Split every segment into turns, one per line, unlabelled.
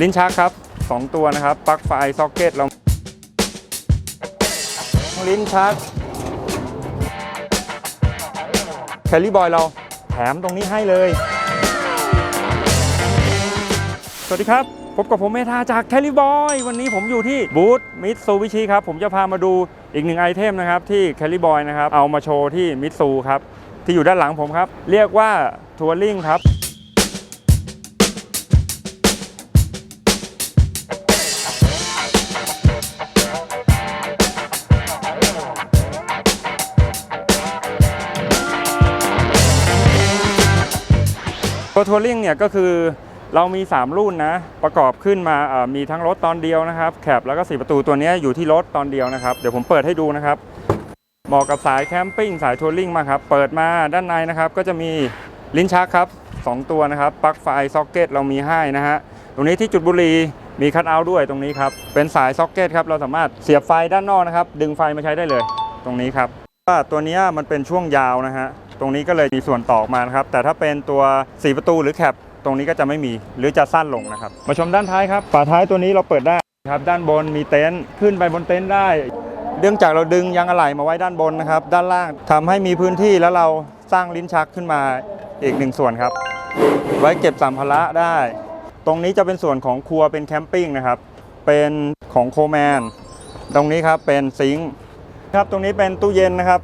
ลิ้นชักครับ 2 ตัวนะครับปลั๊กไฟซ็อกเก็ตเราลิ้นชักแคลรี่บอยเราแถมตรงนี้ให้เลย สวัสดีครับ พบกับผมเมธาจากแคลิบอยวันนี้ผมอยู่ที่บูธมิตซูบิชิครับ ผมจะพามาดูอีกหนึ่งไอเทมนะครับ ที่แคลิบอยนะครับ เอามาโชว์ที่มิตซูครับ ที่อยู่ด้านหลังผมครับ เรียกว่าทัวริงครับ ตัวทัวริงเนี่ยก็คือเรามี 3 รุ่นนะ ประกอบขึ้นมามีทั้งรถตอนเดียวนะครับแคบแล้วก็4ประตูตัวนี้อยู่ที่รถตอนเดียวนะครับ เดี๋ยวผมเปิดให้ดูนะครับเหมาะกับสายแคมปิ้งสายทัวริงมากครับเปิดมาด้านในนะครับ ก็จะมีลิ้นชักครับ 2 ตัวนะครับปลั๊กไฟซ็อกเก็ตเรามีให้นะฮะตรงนี้ที่จุดบุรีมีคัทเอาท์ด้วยตรงนี้ครับเป็นสายซ็อกเก็ตครับเราสามารถเสียบไฟด้านนอกนะครับ ดึงไฟมาใช้ได้เลย ตรงนี้ครับว่าตัวนี้มันเป็นช่วงยาวนะฮะ ตรงนี้ก็เลยมีส่วนต่อออกมานะครับ แต่ถ้าเป็นตัว 4 ประตูหรือแคปตรงนี้ก็จะไม่มีหรือจะสั้นลงนะครับ มาชมด้านท้ายครับฝาท้ายตัวนี้เราเปิดได้ครับด้านบนมีเต็นท์ขึ้นไปบนเต็นท์ได้เนื่องจากเราดึงยางอะไหล่มาไว้ด้านบนนะครับ ด้านล่างทำให้มีพื้นที่แล้วเราสร้างลิ้นชักขึ้นมาอีกหนึ่งส่วนครับ ไว้เก็บสัมภาระได้ ตรงนี้จะเป็นส่วนของครัวเป็นแคมปิ้งนะครับ เป็นของโคแมน ตรงนี้ครับเป็นซิงค์ครับตรงนี้เป็นตู้เย็นนะครับ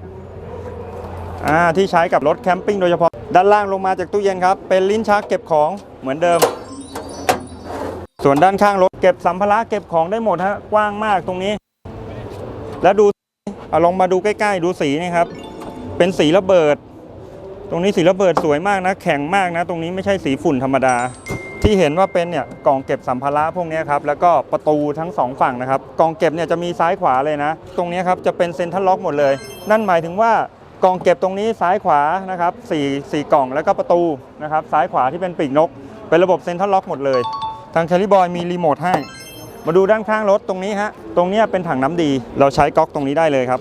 อ่าที่ใช้กับรถแคมปิ้งโดยเฉพาะ ด้านล่างลงมาจากตู้เย็นครับ เป็นลิ้นชักเก็บของเหมือนเดิม ส่วนด้านข้างรถเก็บสัมภาระเก็บของได้หมดฮะกว้างมากตรงนี้ แล้วดูเอาลงมาดูใกล้ ๆ ดูสีนี่ครับ เป็นสีระเบิด ตรงนี้สีระเบิดสวยมากนะ แข็งมากนะ ตรงนี้ไม่ใช่สีฝุ่นธรรมดา ที่เห็นว่าเป็นเนี่ยกล่องเก็บสัมภาระพวกนี้ครับ แล้วก็ประตูทั้งสองฝั่งนะครับ กล่องเก็บเนี่ยจะมีซ้ายขวาเลยนะ ตรงนี้ครับจะเป็นเซ็นทรัลล็อกหมดเลย นั่นหมายถึงว่า กล่องเก็บตรงนี้ซ้ายขวานะครับสี่สี่กล่องแล้วก็ประตูนะครับซ้ายขวาที่เป็นปีกนก เป็นระบบเซ็นทรัลล็อกหมดเลย ทางแคลิบอยมีรีโมทให้ มาดูด้านข้างรถตรงนี้ฮะตรงนี้เป็นถังน้ำดี เราใช้ก๊อกตรงนี้ได้เลยครับ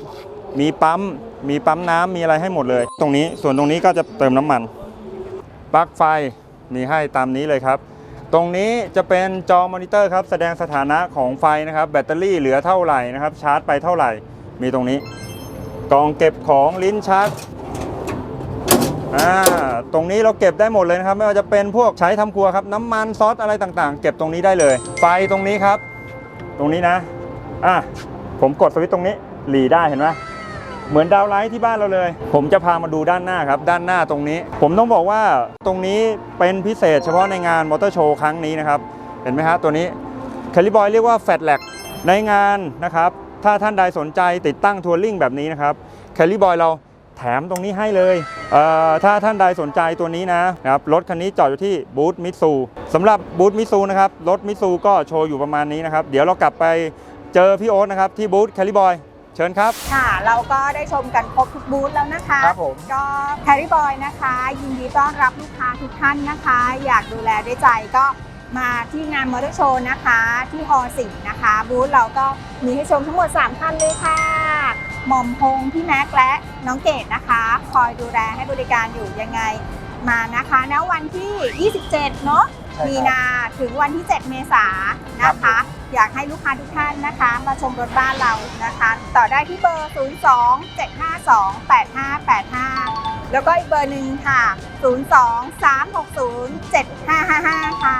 มีปั๊มมีปั๊มน้ำมีอะไรให้หมดเลย ตรงนี้ส่วนตรงนี้ก็จะเติมน้ำมันปลั๊กไฟมีให้ตามนี้เลยครับ ตรงนี้จะเป็นจอมอนิเตอร์ครับแสดงสถานะของไฟนะครับ แบตเตอรี่เหลือเท่าไหร่นะครับ ชาร์จไปเท่าไหร่ มีตรงนี้ กล่องเก็บของลิ้นชักอ่าตรงนี้เราเก็บได้หมดเลยนะครับ ไม่ว่าจะเป็นพวกใช้ทำครัวครับน้ำมันซอสอะไรต่างๆ เก็บตรงนี้ได้เลย ไฟตรงนี้ครับ ตรงนี้นะอะผมกดสวิตช์ตรงนี้หลีได้เห็นไหมเหมือนดาวไลท์ที่บ้านเราเลย ผมจะพามาดูด้านหน้าครับ ด้านหน้าตรงนี้ ผมต้องบอกว่าตรงนี้เป็นพิเศษเฉพาะในงานมอเตอร์โชว์ครั้งนี้นะครับ เห็นไหมฮะตัวนี้คาลิบอยเรียกว่าแฟ t แลกในงานนะครับ ถ้าท่านใดสนใจติดตั้งทัวริงแบบนี้นะครับคาลิบอยเราแถมตรงนี้ให้เลยเอ่อถ้าท่านใดสนใจตัวนี้นะนะครับรถคันนี้จอดอยู่ที่บูธมิตซูสำหรับบูธมิตซูนะครับรถมิตซูก็โชว์อยู่ประมาณนี้นะครับ เดี๋ยวเรากลับไปเจอพี่โอ๊ตนะครับที่บูธคาลิบอยเชิญครับ
ค่ะ เราก็ได้ชมกันครบทุกบูธแล้วนะคะ
ครับผม
ก็แคริบอยนะคะ ยินดีต้อนรับลูกค้าทุกท่านนะคะ อยากดูแลด้วยใจก็ มาที่งานมอเตอร์โชว์นะคะ ที่ฮอสินะคะ บูธเราก็มีให้ชมทั้งหมด 3 คันเลยค่ะ หม่อมพงษ์พี่แม็กซ์และน้องเกดนะคะ คอยดูแลให้บริการอยู่ยังไงมานะคะณวันที่ 27 เนอะ
ใช่ครับ
มีนาถึงวันที่ 7 เมษายนนะคะ อยากให้ลูกค้าทุกท่านนะคะ มาชมรถบ้านเรานะคะ ต่อได้ที่เบอร์ 02 752 8585 แล้วก็อีกเบอร์หนึ่งค่ะ 02 360 7555 ค่ะ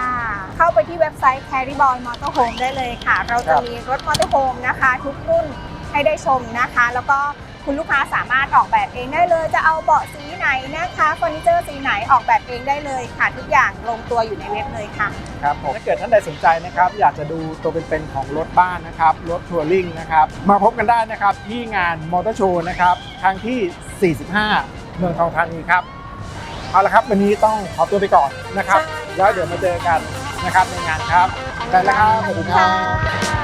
เข้าไปที่เว็บไซต์ Carryboy Motorhome ได้เลยค่ะ เราจะมีรถ Motorhome นะคะ ทุกรุ่นให้ได้ชมนะคะ แล้วก็คุณลูกค้าสามารถออกแบบเองได้เลย จะเอาเบาะสีไหนนะคะเฟอร์นิเจอร์สีไหนออกแบบเองได้เลยค่ะ ทุกอย่างลงตัวอยู่ในเว็บเลยค่ะ
ครับผมถ้าเกิดท่านใดสนใจนะครับ อยากจะดูตัวเป็นๆของรถบ้านนะครับ รถทัวริงนะครับ มาพบกันได้นะครับ ที่งานมอเตอร์โชว์นะครับ ครั้งที่ 45 เมืองทองธานีครับ เอาละครับวันนี้ต้องขอตัวไปก่อนนะครับ
ใช่
แล้วเดี๋ยวมาเจอกันนะครับในงานครับได้แล้วครับสวัสดีครับ
ค่ะ